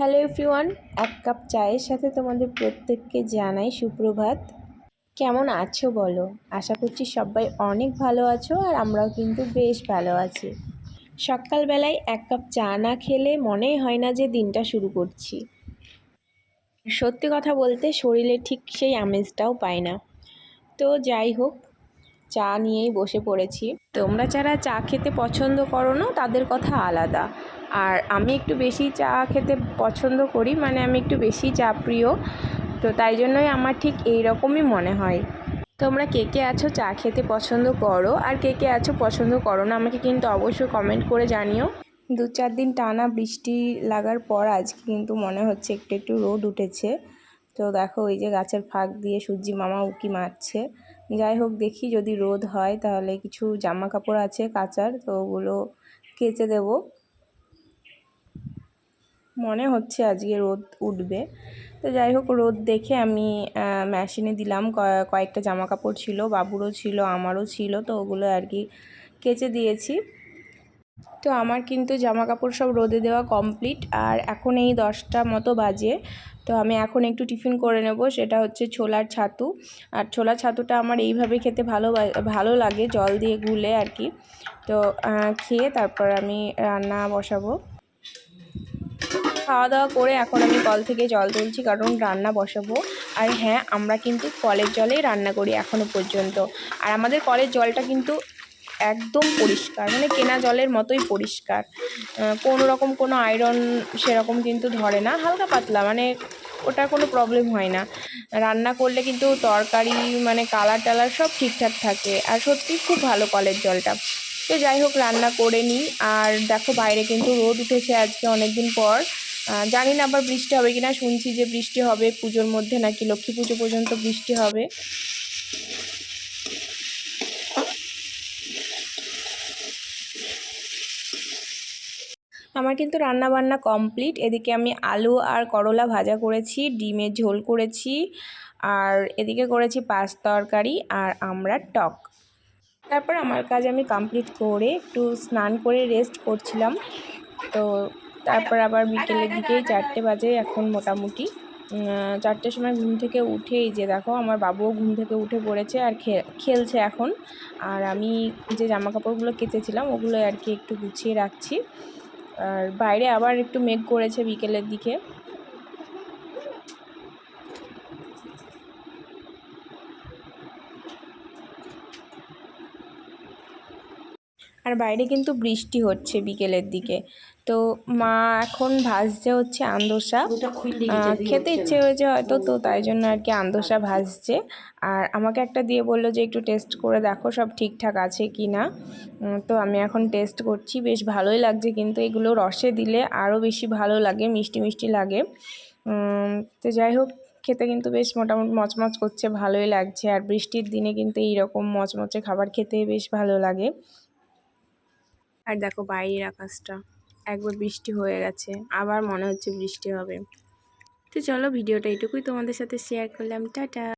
Hello everyone, এক cup চায়ের সাথে তোমাদের প্রত্যেককে জানাই সুপ্রভাত। কেমন আছো বলো? আশা করছি সবাই অনেক ভালো আছো আর আমরাও কিন্তু বেশ ভালো আছি। সকালবেলায় এক কাপ চা না খেলে মনেই হয় না যে দিনটা শুরু করছি। সত্যি কথা বলতে শরীরে ঠিক সেই আমেজটাও পায় না। তো যাই হোক চা নিয়েই বসে পড়েছি। তোমরা যারা চা খেতে পছন্দ করো না তাদের কথা আলাদা। আর আমি একটু বেশি চা খেতে পছন্দ করি মানে আমি একটু বেশি চা প্রিয়। তো তাই জন্যই আমার ঠিক এই রকমই মনে হয়। তোমরা কে কে আছো চা খেতে পছন্দ করো? আর কে কে আছো পছন্দ করো না আমাকে কিন্তু অবশ্যই কমেন্ট করে জানিও। দু চার দিন টানা বৃষ্টি লাগার পর আজকে কিন্তু মনে হচ্ছে একটু একটু রোদ উঠেছে। তো দেখো, ওই যে গাছের ফাঁক দিয়ে সূর্যি মামা উকি মারছে। যাই হোক দেখি যদি রোদ হয় তাহলে কিছু জামা কাপড় আছে কাচার, তো ওগুলো কেচে দেব। মনে হচ্ছে আজকে রোদ উঠবে। তো যাই হোক রোদ দেখে আমি মেশিনে দিলাম কয়েকটা জামা কাপড় ছিল, বাবুরও ছিল, আমারও ছিল, তো ওগুলো আর কি কেচে দিয়েছি। তো আমার কিন্তু জামা কাপড় সব রোদে দেওয়া কমপ্লিট আর এখন এই দশটা মতো বাজে। তো আমি এখন একটু টিফিন করে নেব, সেটা হচ্ছে ছোলার ছাতু। আর ছোলার ছাতুটা আমার এইভাবে খেতে ভালো ভালো লাগে, জল দিয়ে গুলে আর কি। তো খেয়ে তারপর আমি রান্না বসাবো। খাওয়া দাওয়া করে এখন আমি কল থেকে জল তুলছি, কারণ রান্না বসাবো। আর হ্যাঁ আমরা কিন্তু কলের জলেই রান্না করি এখনও পর্যন্ত। আর আমাদের কলের জলটা কিন্তু একদম পরিষ্কার মানে কেনা জলের মতোই পরিষ্কার। কোনো রকম কোনো আয়রন সেরকম কিন্তু ধরে না, হালকা পাতলা মানে ওটার কোনো প্রবলেম হয় না। রান্না করলে কিন্তু তরকারি মানে কালার টালার সব ঠিকঠাক থাকে। আর সত্যি খুব ভালো কলের জলটা। তো যাই হোক, রান্না করে নিই আর দেখো, বাইরে কিন্তু রোদ উঠেছে আজকে অনেক দিন পর জানি না আবার বৃষ্টি হবে কিনা, শুনছি যে বৃষ্টি হবে, পুজোর মধ্যে নাকি লক্ষ্মী পুজো পর্যন্ত বৃষ্টি হবে। আমার কিন্তু রান্না বান্না কমপ্লিট। এদিকে আমি আলু আর করলা ভাজা করেছি, ডিমের ঝোল করেছি, আর এদিকে করেছি পাঁচ তরকারি আর আমরা টক। তারপর আমার কাজ আমি কমপ্লিট করে একটু স্নান করে রেস্ট করছিলাম। তো তারপর আবার বিকেলের দিকেই চারটে বাজে এখন মোটামুটি। চারটের সময় ঘুম থেকে উঠেই যে দেখো আমার বাবুও ঘুম থেকে উঠে পড়েছে আর খেলছে এখন। আর আমি যে জামা কাপড়গুলো কেচেছিলাম ওগুলো আর কি একটু গুছিয়ে রাখছি। আর বাইরে আবার একটু মেঘ করেছে বিকেলের দিকে। আর বাইরে কিন্তু বৃষ্টি হচ্ছে বিকেলের দিকে। তো মা এখন ভাজছে হচ্ছে আন্দোসা। খেতে ইচ্ছে হয়েছে হয়তো তো তাই জন্য আর কি আন্দোসা ভাজছে। আর আমাকে একটা দিয়ে বলল যে একটু টেস্ট করে দেখো সব ঠিকঠাক আছে কি না? তো আমি এখন টেস্ট করছি। বেশ ভালোই লাগছে কিন্তু এগুলো রসে দিলে আরও বেশি ভালো লাগে মিষ্টি মিষ্টি লাগে। তো যাই হোক খেতে কিন্তু বেশ মোটামুটি মচমচ করছে ভালোই লাগছে। আর বৃষ্টির দিনে কিন্তু এইরকম মচমচে খাবার খেতে বেশ ভালো লাগে। আর দেখো বাইরের আকাশটা। একবার বৃষ্টি হয়ে গেছে, আবার মনে হচ্ছে বৃষ্টি হবে। তো চলো ভিডিওটা এটুকুই তোমাদের সাথে শেয়ার করলাম, টাটা।